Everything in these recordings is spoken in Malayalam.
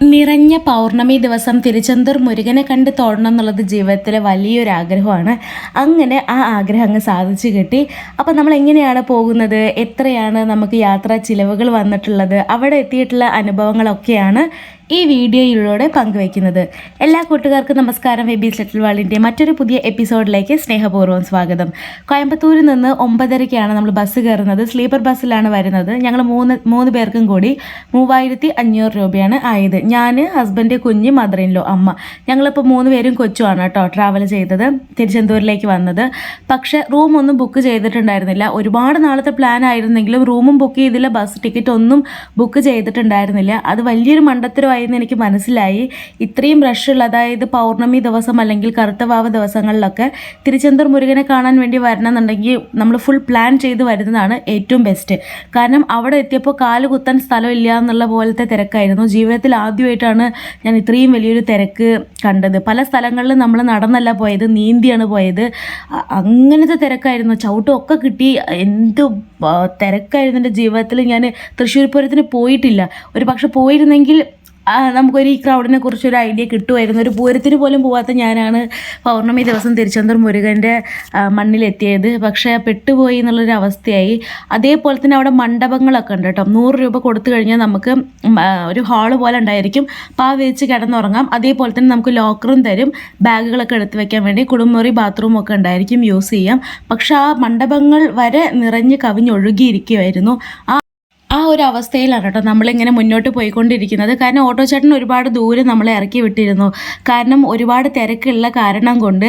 നിറഞ്ഞ പൗർണമി ദിവസം തിരുച്ചെന്തൂർ മുരുകനെ കണ്ട് തോടണം എന്നുള്ളത് ജീവിതത്തിലെ വലിയൊരു ആഗ്രഹമാണ്. അങ്ങനെ ആ ആഗ്രഹം അങ്ങ് സാധിച്ചു കിട്ടി. അപ്പോൾ നമ്മൾ എങ്ങനെയാണ് പോകുന്നത്? എത്രയാണ് നമുക്ക് യാത്രാ ചിലവുകൾ വന്നിട്ടുള്ളത്? അവിടെ എത്തിയിട്ടുള്ള അനുഭവങ്ങളൊക്കെയാണ് ഈ വീഡിയോയിലൂടെ പങ്കുവയ്ക്കുന്നത്. എല്ലാ കൂട്ടുകാർക്കും നമസ്കാരം. ബേബി സെറ്റിൽ വാളിന്റെ മറ്റൊരു പുതിയ എപ്പിസോഡിലേക്ക് സ്നേഹപൂർവം സ്വാഗതം. കോയമ്പത്തൂരിൽ നിന്ന് ഒമ്പതരയ്ക്കാണ് നമ്മൾ ബസ് കയറുന്നത്. സ്ലീപ്പർ ബസ്സിലാണ് വരുന്നത്. ഞങ്ങൾ മൂന്ന് മൂന്ന് പേർക്കും കൂടി മൂവായിരത്തി അഞ്ഞൂറ് രൂപയാണ് ആയത്. ഞാൻ ഹസ്ബൻഡ് കുഞ്ഞ് മദർ ഇൻ ലോ അമ്മ. ഞങ്ങളിപ്പോൾ മൂന്ന് പേരും കൊച്ചുമാണ് കേട്ടോ ട്രാവൽ ചെയ്തത്. തിരുച്ചെന്തൂരിലേക്ക് വന്നത്. പക്ഷേ റൂമൊന്നും ബുക്ക് ചെയ്തിട്ടുണ്ടായിരുന്നില്ല. ഒരുപാട് നാളത്തെ പ്ലാൻ ആയിരുന്നെങ്കിലും റൂമും ബുക്ക് ചെയ്തില്ല. ബസ് ടിക്കറ്റ് ഒന്നും ബുക്ക് ചെയ്തിട്ടുണ്ടായിരുന്നില്ല. അത് വലിയൊരു മണ്ടത്തരമായിരുന്നു എനിക്ക് മനസ്സിലായി. ഇത്രയും റഷുള്ള അതായത് പൗർണമി ദിവസം അല്ലെങ്കിൽ കറുത്തവാവ് ദിവസങ്ങളിലൊക്കെ തിരുച്ചെന്തൂർ മുരുകനെ കാണാൻ വേണ്ടി വരണമെന്നുണ്ടെങ്കിൽ നമ്മൾ ഫുൾ പ്ലാൻ ചെയ്ത് വരുന്നതാണ് ഏറ്റവും ബെസ്റ്റ് കാരണം അവിടെ എത്തിയപ്പോൾ കാൽ കുത്താൻ സ്ഥലമില്ല എന്നുള്ള പോലത്തെ തിരക്കായിരുന്നു. ജീവിതത്തിൽ ആദ്യമായിട്ടാണ് ഞാൻ ഇത്രയും വലിയൊരു തിരക്ക് കണ്ടത്. പല സ്ഥലങ്ങളിലും നമ്മൾ നടന്നല്ല പോയത് നീന്തിയാണ് പോയത്. അങ്ങനത്തെ തിരക്കായിരുന്നു. ചവിട്ടും ഒക്കെ കിട്ടി. എന്ത് തിരക്കായിരുന്നു എന്റെ ജീവിതത്തിൽ. ഞാൻ തൃശ്ശൂർ പൂരത്തിന് പോയിട്ടില്ല. ഒരു പക്ഷെ പോയിരുന്നെങ്കിൽ നമുക്കൊരു ഈ ക്രൗഡിനെ കുറിച്ചൊരു ഐഡിയ കിട്ടുമായിരുന്നു. ഒരു പൂരത്തിന് പോലും പോവാത്ത ഞാനാണ് പൗർണമി ദിവസം തിരുച്ചെന്തൂർ മുരുകന്റെ ആ, മണ്ണിലെത്തിയത്. പക്ഷേ പെട്ടുപോയി എന്നുള്ളൊരു അവസ്ഥയായി. അതേപോലെ തന്നെ അവിടെ മണ്ഡപങ്ങളൊക്കെ ഉണ്ട് കേട്ടോ. നൂറ് രൂപ കൊടുത്തു കഴിഞ്ഞാൽ നമുക്ക് ഒരു ഹാൾ പോലെ ഉണ്ടായിരിക്കും. പാ വെച്ച് കിടന്നുറങ്ങാം. അതേപോലെ തന്നെ നമുക്ക് ലോക്കറും തരും. ബാഗുകളൊക്കെ എടുത്ത് വെക്കാൻ വേണ്ടി കുടുംബറി ബാത്റൂം ഒക്കെ ഉണ്ടായിരിക്കും. യൂസ് ചെയ്യാം. പക്ഷേ ആ മണ്ഡപങ്ങൾ വരെ നിറഞ്ഞ് കവിഞ്ഞൊഴുകിയിരിക്കുമായിരുന്നു ആ ആ ഒരു അവസ്ഥയിലാണ് കേട്ടോ നമ്മളിങ്ങനെ മുന്നോട്ട് പോയിക്കൊണ്ടിരിക്കുന്നത്. കാരണം ഓട്ടോ ചേട്ടൻ ഒരുപാട് ദൂരം നമ്മളെ ഇറക്കി വിട്ടിരുന്നു. കാരണം ഒരുപാട് തിരക്കുള്ള കാരണം കൊണ്ട്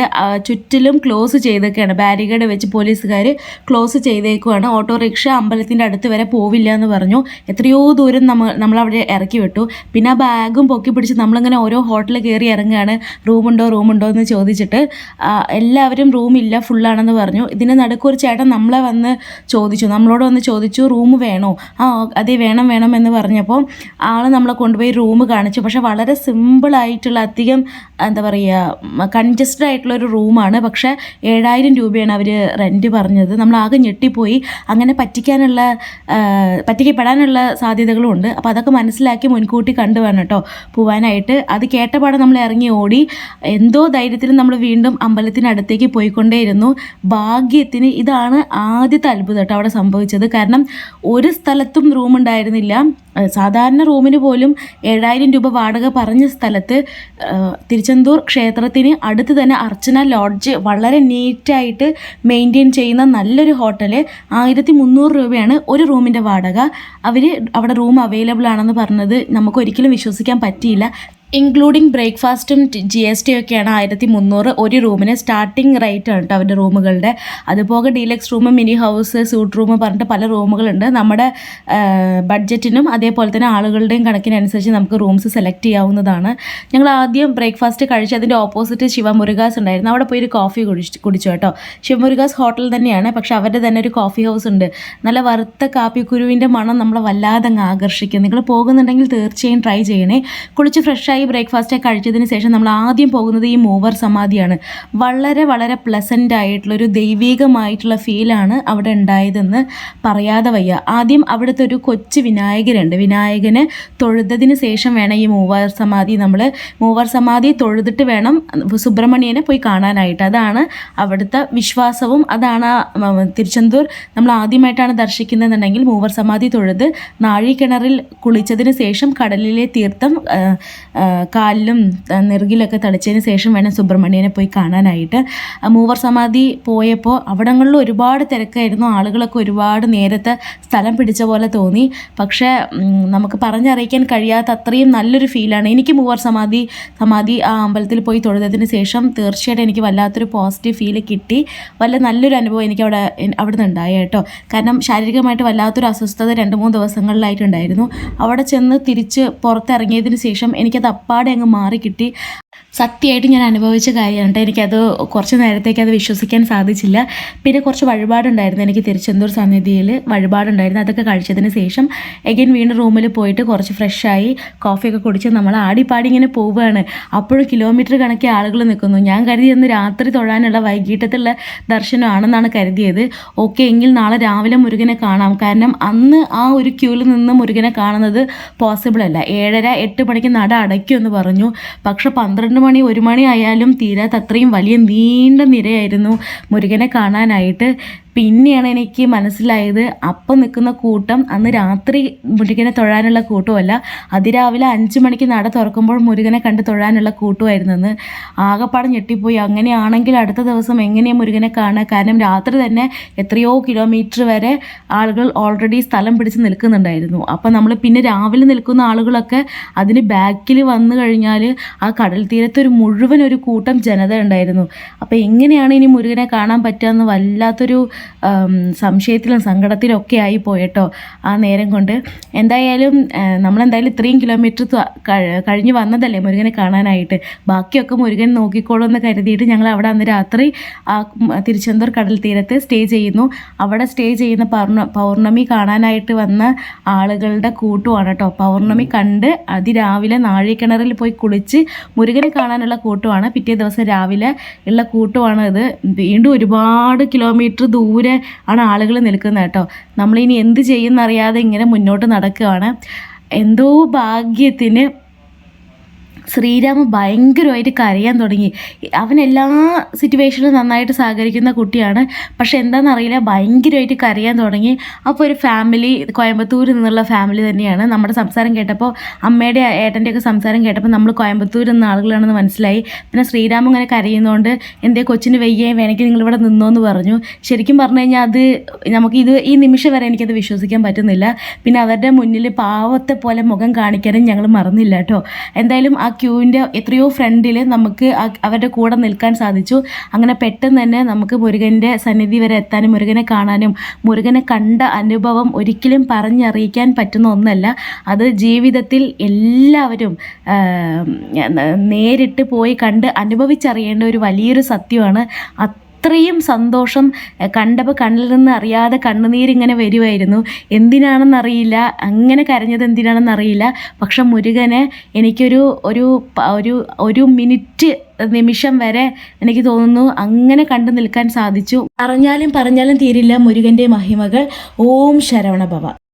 ചുറ്റിലും ക്ലോസ് ചെയ്തൊക്കെയാണ് ബാരിക്കേഡ് വെച്ച് പോലീസുകാർ ക്ലോസ് ചെയ്തേക്കുവാണ്. ഓട്ടോറിക്ഷ അമ്പലത്തിന്റെ അടുത്ത് വരെ പോവില്ല എന്ന് പറഞ്ഞു. എത്രയോ ദൂരം നമ്മൾ നമ്മളവിടെ ഇറക്കി വിട്ടു. പിന്നെ ആ ബാഗും പൊക്കി പിടിച്ച് നമ്മളിങ്ങനെ ഓരോ ഹോട്ടലിൽ കയറി ഇറങ്ങുകയാണ്. റൂമുണ്ടോ റൂമുണ്ടോ എന്ന് ചോദിച്ചിട്ട് എല്ലാവരും റൂമില്ല ഫുള്ളാണെന്ന് പറഞ്ഞു. ഇതിന് നടുക്കൊരു ചേട്ടൻ നമ്മളെ വന്ന് ചോദിച്ചു. നമ്മളോട് വന്ന് ചോദിച്ചു റൂം വേണോ? ആ അതെ വേണം വേണം എന്ന് പറഞ്ഞപ്പോൾ ആൾ നമ്മളെ കൊണ്ടുപോയി റൂം കാണിച്ചു. പക്ഷെ വളരെ സിമ്പിളായിട്ടുള്ള അധികം എന്താ പറയുക കൺജസ്റ്റഡ് ആയിട്ടുള്ള ഒരു റൂമാണ് പക്ഷേ ഏഴായിരം രൂപയാണ് അവർ റെന്റ് പറഞ്ഞത്. ആകെ ഞെട്ടിപ്പോയി. അങ്ങനെ പറ്റിക്കാനുള്ള പറ്റിക്കപ്പെടാനുള്ള സാധ്യതകളും ഉണ്ട്. അപ്പോൾ അതൊക്കെ മനസ്സിലാക്കി മുൻകൂട്ടി കണ്ടു വേണം കേട്ടോ പോവാനായിട്ട്. അത് കേട്ടപാടെ നമ്മൾ ഇറങ്ങി ഓടി. എന്തോ ധൈര്യത്തിൽ നമ്മൾ വീണ്ടും അമ്പലത്തിനടുത്തേക്ക് പോയിക്കൊണ്ടേയിരുന്നു. ഭാഗ്യത്തിന് ഇതാണ് ആദ്യത്തെ അത്ഭുതം കേട്ടോ അവിടെ സംഭവിച്ചത്. കാരണം ഒരു സ്ഥലത്തും റൂം ഉണ്ടായിരുന്നില്ല സാധാരണ റൂമിന് പോലും ഏഴായിരം രൂപ വാടക പറഞ്ഞ സ്ഥലത്ത് തിരുച്ചെന്തൂർ ക്ഷേത്രത്തിന് അടുത്ത് തന്നെ അർച്ചന ലോഡ്ജ് വളരെ നീറ്റായിട്ട് മെയിന്റെയിൻ ചെയ്യുന്ന നല്ലൊരു ഹോട്ടൽ. ആയിരത്തി മുന്നൂറ് രൂപയാണ് ഒരു റൂമിന്റെ വാടക. അവർ അവിടെ റൂം അവൈലബിൾ ആണെന്ന് പറഞ്ഞത് നമുക്ക് ഒരിക്കലും വിശ്വസിക്കാൻ പറ്റിയില്ല. ഇൻക്ലൂഡിങ് ബ്രേക്ക്ഫാസ്റ്റും ജി എസ് ടി ഒക്കെയാണ് ആയിരത്തി മുന്നൂറ് ഒരു റൂമിന് സ്റ്റാർട്ടിംഗ് റേറ്റ് ആണ് കേട്ടോ അവരുടെ റൂമുകളുടെ. അതുപോലെ deluxe room mini house suite room പറഞ്ഞിട്ട് പല റൂമുകളുണ്ട്. നമ്മുടെ ബഡ്ജറ്റിനും അതേപോലെ തന്നെ ആളുകളുടെയും കണക്കിനനുസരിച്ച് നമുക്ക് റൂംസ് സെലക്ട് ചെയ്യാവുന്നതാണ്. ഞങ്ങൾ ആദ്യം ബ്രേക്ക്ഫാസ്റ്റ് കഴിച്ച് അതിന്റെ ഓപ്പോസിറ്റ് ശിവമുരുകാസ് ഉണ്ടായിരുന്നു. അവിടെ പോയി ഒരു കോഫി കുടിച്ചു കുടിച്ചു കേട്ടോ. ശിവമുരുകാസ് ഹോട്ടൽ തന്നെയാണ്. പക്ഷെ അവരുടെ തന്നെ ഒരു കോഫി ഹൗസ് ഉണ്ട്. നല്ല വറുത്ത കാപ്പിക്കുരുവിന്റെ മണം നമ്മളെ വല്ലാതെ അങ്ങ് ആകർഷിക്കും. നിങ്ങൾ പോകുന്നുണ്ടെങ്കിൽ തീർച്ചയായും ട്രൈ ചെയ്യണേ. കുളിച്ച് ഫ്രഷായി ബ്രേക്ക്ഫാസ്റ്റ് കഴിച്ചതിന് ശേഷം നമ്മൾ ആദ്യം പോകുന്നത് ഈ മൂവർ സമാധിയാണ്. വളരെ വളരെ പ്ലസന്റ് ആയിട്ടുള്ളൊരു ദൈവികമായിട്ടുള്ള ഫീലാണ് അവിടെ ഉണ്ടായതെന്ന് പറയാതെ വയ്യ. ആദ്യം അവിടുത്തെ ഒരു കൊച്ചു വിനായകരുണ്ട്. വിനായകനെ തൊഴുതതിന് ശേഷം വേണം ഈ മൂവർ സമാധി നമ്മൾ മൂവർ സമാധി തൊഴുതിട്ട് വേണം സുബ്രഹ്മണ്യനെ പോയി കാണാനായിട്ട്. അതാണ് അവിടുത്തെ വിശ്വാസവും അതാണ് തിരുച്ചെന്തൂർ നമ്മൾ ആദ്യമായിട്ടാണ് ദർശിക്കുന്നതെന്നുണ്ടെങ്കിൽ മൂവർ സമാധി തൊഴുത് നാഴിക്കിണറിൽ കുളിച്ചതിന് ശേഷം കടലിലെ തീർത്ഥം കാലിലും നെറുകിലൊക്കെ തളിച്ചതിന് ശേഷം വേണം സുബ്രഹ്മണ്യനെ പോയി കാണാനായിട്ട്. മൂവർ സമാധി പോയപ്പോൾ അവിടങ്ങളിൽ ഒരുപാട് തിരക്കായിരുന്നു. ആളുകളൊക്കെ ഒരുപാട് നേരത്തെ സ്ഥലം പിടിച്ച പോലെ തോന്നി. പക്ഷേ നമുക്ക് പറഞ്ഞറിയിക്കാൻ കഴിയാത്ത അത്രയും നല്ലൊരു ഫീലാണ്. എനിക്ക് മൂവർ സമാധി സമാധി ആ അമ്പലത്തിൽ പോയി തൊഴുതതിന് ശേഷം തീർച്ചയായിട്ടും എനിക്ക് വല്ലാത്തൊരു പോസിറ്റീവ് ഫീൽ കിട്ടി. വല്ല നല്ലൊരു അനുഭവം എനിക്ക് അവിടെ അവിടെ നിന്ന് ഉണ്ടായി കേട്ടോ. കാരണം ശാരീരികമായിട്ട് വല്ലാത്തൊരു അസ്വസ്ഥത രണ്ട് മൂന്ന് ദിവസങ്ങളിലായിട്ടുണ്ടായിരുന്നു. അവിടെ ചെന്ന് തിരിച്ച് പുറത്തിറങ്ങിയതിന് ശേഷം എനിക്കത് അപ്പാടെ അങ്ങ് മാറി കിട്ടി സത്യമായിട്ട് ഞാൻ അനുഭവിച്ച കാര്യമാണ് കേട്ടോ. എനിക്കത് കുറച്ച് നേരത്തേക്ക് അത് വിശ്വസിക്കാൻ സാധിച്ചില്ല. പിന്നെ കുറച്ച് വഴിപാടുണ്ടായിരുന്നു എനിക്ക് തിരുച്ചെന്തൂർ സന്നിധിയിൽ വഴിപാടുണ്ടായിരുന്നു. അതൊക്കെ കഴിച്ചതിന് ശേഷം എഗൈൻ വീണ്ടും റൂമിൽ പോയിട്ട് കുറച്ച് ഫ്രഷായി കോഫിയൊക്കെ കുടിച്ച് നമ്മൾ ആടിപ്പാടി ഇങ്ങനെ പോവുകയാണ്. അപ്പോഴും കിലോമീറ്റർ കണക്കെ ആളുകൾ നിൽക്കുന്നു. ഞാൻ കരുതി ഇന്ന് രാത്രി തൊഴാനുള്ള വൈകിട്ടത്തുള്ള ദർശനമാണെന്നാണ് കരുതിയത്. ഓക്കെ എങ്കിൽ നാളെ രാവിലെ മുരുകനെ കാണാം. കാരണം അന്ന് ആ ഒരു ക്യൂവിൽ നിന്ന് മുരുകനെ കാണുന്നത് പോസിബിൾ അല്ല. ഏഴര എട്ട് മണിക്ക് നട അടയ്ക്കുമെന്ന് പറഞ്ഞു. പക്ഷെ പന്ത്രണ്ട് മണി ഒരു മണി ആയാലും തീരാത്ത അത്രയും വലിയ നീണ്ട നിരയായിരുന്നു മുരുകനെ കാണാനായിട്ട്. പിന്നെയാണ് എനിക്ക് മനസ്സിലായത് അപ്പം നിൽക്കുന്ന കൂട്ടം അന്ന് രാത്രി മുരുകനെ തൊഴാനുള്ള കൂട്ടമല്ല. അതിരാവിലെ അഞ്ച് മണിക്ക് നട തുറക്കുമ്പോൾ മുരുകനെ കണ്ട് തൊഴാനുള്ള കൂട്ടമായിരുന്നെന്ന് ആകെപ്പാടെ ഞെട്ടിപ്പോയി. അങ്ങനെയാണെങ്കിൽ അടുത്ത ദിവസം എങ്ങനെയാണ് മുരുകനെ കാണുക? കാരണം രാത്രി തന്നെ എത്രയോ കിലോമീറ്റർ വരെ ആളുകൾ ഓൾറെഡി സ്ഥലം പിടിച്ച് നിൽക്കുന്നുണ്ടായിരുന്നു. അപ്പം നമ്മൾ പിന്നെ രാവിലെ നിൽക്കുന്ന ആളുകളൊക്കെ അതിന് ബാക്കിൽ വന്നു കഴിഞ്ഞാൽ ആ കടൽ തീരത്ത് ഒരു മുഴുവൻ ഒരു കൂട്ടം ജനത ഉണ്ടായിരുന്നു. അപ്പോൾ എങ്ങനെയാണ് ഇനി മുരുകനെ കാണാൻ പറ്റുക എന്ന് വല്ലാത്തൊരു സംശയത്തിലും സങ്കടത്തിലും ഒക്കെ ആയി പോയട്ടോ ആ നേരം കൊണ്ട്. എന്തായാലും നമ്മളെന്തായാലും ഇത്രയും കിലോമീറ്റർ കഴിഞ്ഞ് വന്നതല്ലേ മുരുകനെ കാണാനായിട്ട്. ബാക്കിയൊക്കെ മുരുകൻ നോക്കിക്കോളും എന്ന് കരുതിയിട്ട് ഞങ്ങൾ അവിടെ അന്ന് രാത്രി ആ തിരുച്ചെന്തൂർ കടൽ തീരത്ത് സ്റ്റേ ചെയ്യുന്നു. അവിടെ സ്റ്റേ ചെയ്യുന്ന പൗർണ പൗർണമി കാണാനായിട്ട് വന്ന ആളുകളുടെ കൂട്ടുമാണ് കേട്ടോ പൗർണമി കണ്ട് അതിരാവിലെ നാഴികിണറിൽ പോയി കുളിച്ച് മുരുകനെ കാണാനുള്ള കൂട്ടുമാണ് പിറ്റേ ദിവസം രാവിലെ ഉള്ള കൂട്ടുമാണ് ഇത്. വീണ്ടും ഒരുപാട് കിലോമീറ്റർ ദൂരെ ആണ് ആളുകൾ നിൽക്കുന്നത് കേട്ടോ. നമ്മളിനി എന്ത് ചെയ്യുന്നറിയാതെ ഇങ്ങനെ മുന്നോട്ട് നടക്കുകയാണ്. എന്തോ ഭാഗ്യത്തിന് ശ്രീരാമ ഭയങ്കരമായിട്ട് കരയാൻ തുടങ്ങി. അവൻ എല്ലാ സിറ്റുവേഷനിലും നന്നായിട്ട് സഹകരിക്കുന്ന കുട്ടിയാണ്. പക്ഷെ എന്താണെന്നറിയില്ല ഭയങ്കരമായിട്ട് കരയാൻ തുടങ്ങി. അപ്പോൾ ഒരു ഫാമിലി കോയമ്പത്തൂരിൽ നിന്നുള്ള ഫാമിലി തന്നെയാണ്. നമ്മുടെ സംസാരം കേട്ടപ്പോൾ അമ്മയുടെ ഏട്ടന്റെയൊക്കെ സംസാരം കേട്ടപ്പോൾ നമ്മൾ കോയമ്പത്തൂരിൽ നിന്ന് ആളുകളാണെന്ന് മനസ്സിലായി. പിന്നെ ശ്രീരാമൻ ഇങ്ങനെ കരയുന്നതുകൊണ്ട് എന്തേ കൊച്ചിന് വയ്യേ? വേണമെങ്കിൽ നിങ്ങളിവിടെ നിന്നോ എന്ന് പറഞ്ഞു. ശരിക്കും പറഞ്ഞു കഴിഞ്ഞാൽ അത് നമുക്ക് ഇത് ഈ നിമിഷം വരെ എനിക്കത് വിശ്വസിക്കാൻ പറ്റുന്നില്ല. പിന്നെ അവരുടെ മുന്നിൽ പാവത്തെ പോലെ മുഖം കാണിക്കാനും ഞങ്ങൾ മറന്നില്ല കേട്ടോ. എന്തായാലും ആ ക്യൂവിന്റെ എത്രയോ ഫ്രണ്ടിൽ നമുക്ക് അവരുടെ കൂടെ നിൽക്കാൻ സാധിച്ചു. അങ്ങനെ പെട്ടെന്ന് തന്നെ നമുക്ക് മുരുകന്റെ സന്നിധി വരെ എത്താനും മുരുകനെ കാണാനും മുരുകനെ കണ്ട അനുഭവം ഒരിക്കലും പറഞ്ഞറിയിക്കാൻ പറ്റുന്ന ഒന്നല്ല. അത് ജീവിതത്തിൽ എല്ലാവരും നേരിട്ട് പോയി കണ്ട് അനുഭവിച്ചറിയേണ്ട ഒരു വലിയൊരു സത്യമാണ്. അത്രയും സന്തോഷം കണ്ടപ്പോൾ കണ്ണിൽ നിന്ന് അറിയാതെ കണ്ണുനീരിങ്ങനെ വരുമായിരുന്നു എന്തിനാണെന്നറിയില്ല. അങ്ങനെ കരഞ്ഞത് എന്തിനാണെന്നറിയില്ല. പക്ഷെ മുരുകനെ എനിക്കൊരു ഒരു ഒരു ഒരു മിനിറ്റ് നിമിഷം വരെ എനിക്ക് തോന്നുന്നു അങ്ങനെ കണ്ടു നിൽക്കാൻ സാധിച്ചു. പറഞ്ഞാലും പറഞ്ഞാലും തീരില്ല മുരുകന്റെ മഹിമകൾ. ഓം ശരവണ ഭവ.